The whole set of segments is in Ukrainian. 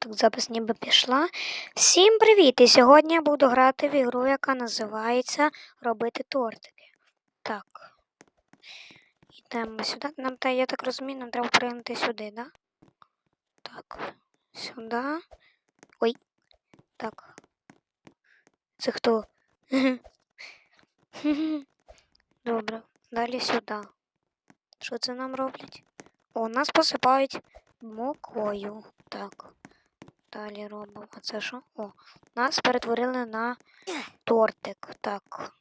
Так, запис ніби пішла. Всім привіт! І сьогодні я буду грати в ігру, яка називається Робити тортики. Так. Йдемо сюди. Нам та, я так розумію, нам треба пригнути сюди, да? Так. Сюди. Ой. Так. Це хто? Добре. Далі сюди. Що це нам роблять? О, нас посипають мукою. Так. Далі робимо. Це що? О, нас перетворили на тортик. Так.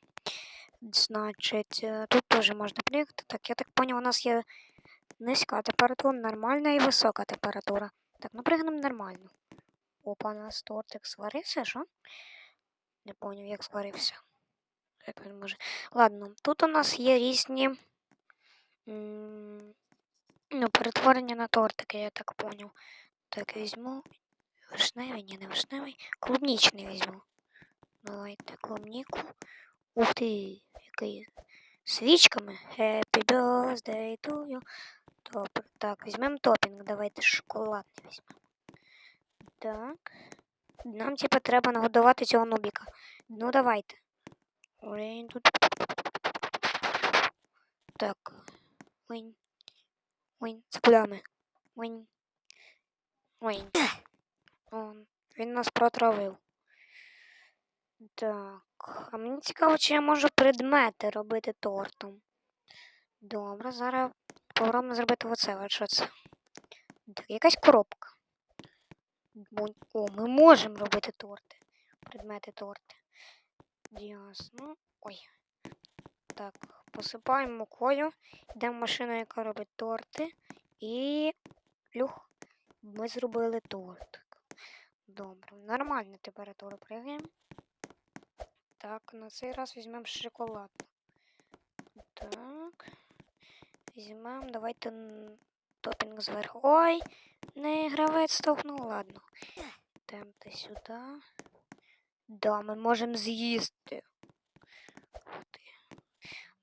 Значить, е, тут теж можна приїхати. Так, я так поняв, у нас є низька температура, нормальна і висока температура. Так, ну пригнемо нормально. Опа, у нас тортик сварився, що? Не поняв, як сварився. Як він може. Ладно, тут у нас є різні. Ну, перетворення на тортики, я так поняв. Так, візьму. Вишневий, ні, не вишневий. Клубнічний візьму. Давайте клубніку. Ух ти, який свічками. Happy birthday to you. Добре. Так, візьмемо топінг. Давайте шоколадний візьмемо. Так. Нам типа треба нагодувати цього нубіка. Ну давайте. Так. Ой. Ой, це куди ми? Ой. Ой. О, він нас протравив. Так. А мені цікаво, чи я можу предмети робити тортом. Добре, зараз попробуємо зробити оце. Що це? Так, якась коробка. О, ми можемо робити торти. Предмети торти. Ясно. Ой. Так, посипаємо мукою. Йдемо в машину, яка робить торти. І. Люх. Ми зробили тортик. Добре. Нормальну температуру пригаємо. Так, на цей раз візьмемо шоколад. Так. Візьмемо, давайте топінг зверху. Ой, не гравець стовкнув, ладно. Йдемте сюди. Да, ми можемо з'їсти.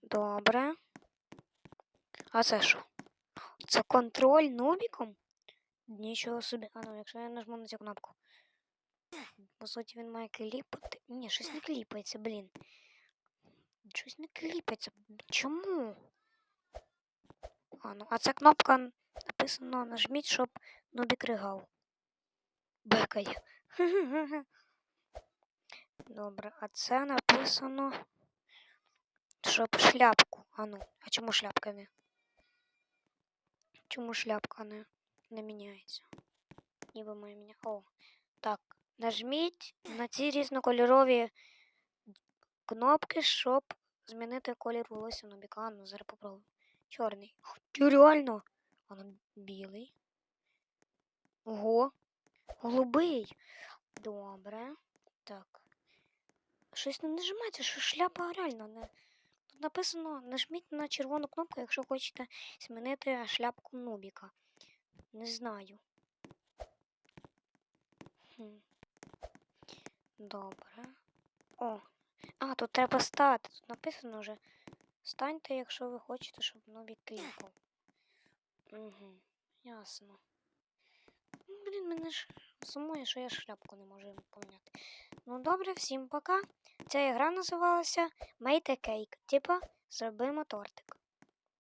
Добре. А це що? Це контроль нубіком? Нічого собі. А ну, якщо я нажму на цю кнопку. По суті, він має кліпати. Ні, щось не кліпається, блін. Щось не кліпається. Чому? А, ну, а ця кнопка написано нажміть, щоб нубік ригав. Бекає. Добре, а це написано. Щоб шляпку. А ну, а чому шляпка не? Чому шляпка не, не міняється? Ніби має міня. О, так. Нажміть на ці різнокольорові кнопки, щоб змінити колір волосся на біка. Ну, зараз попробую. Чорний. Чи реально? А ну, білий. Ого. Голубий. Добре. Так. Щось не нажимається, що шляпа реально не. Тут написано нажміть на червону кнопку, якщо хочете змінити шляпку Нубіка. Не знаю. Хм. Добре. О. А, тут треба стати. Тут написано вже. Станьте, якщо ви хочете, щоб Нубік кліпав. Угу. Ясно. Ну, Блін, мене ж сумує, що я шляпку не можу поміняти. Ну добре, всім пока. Ця ігра називалася Made a Cake. Типа, зробимо тортик.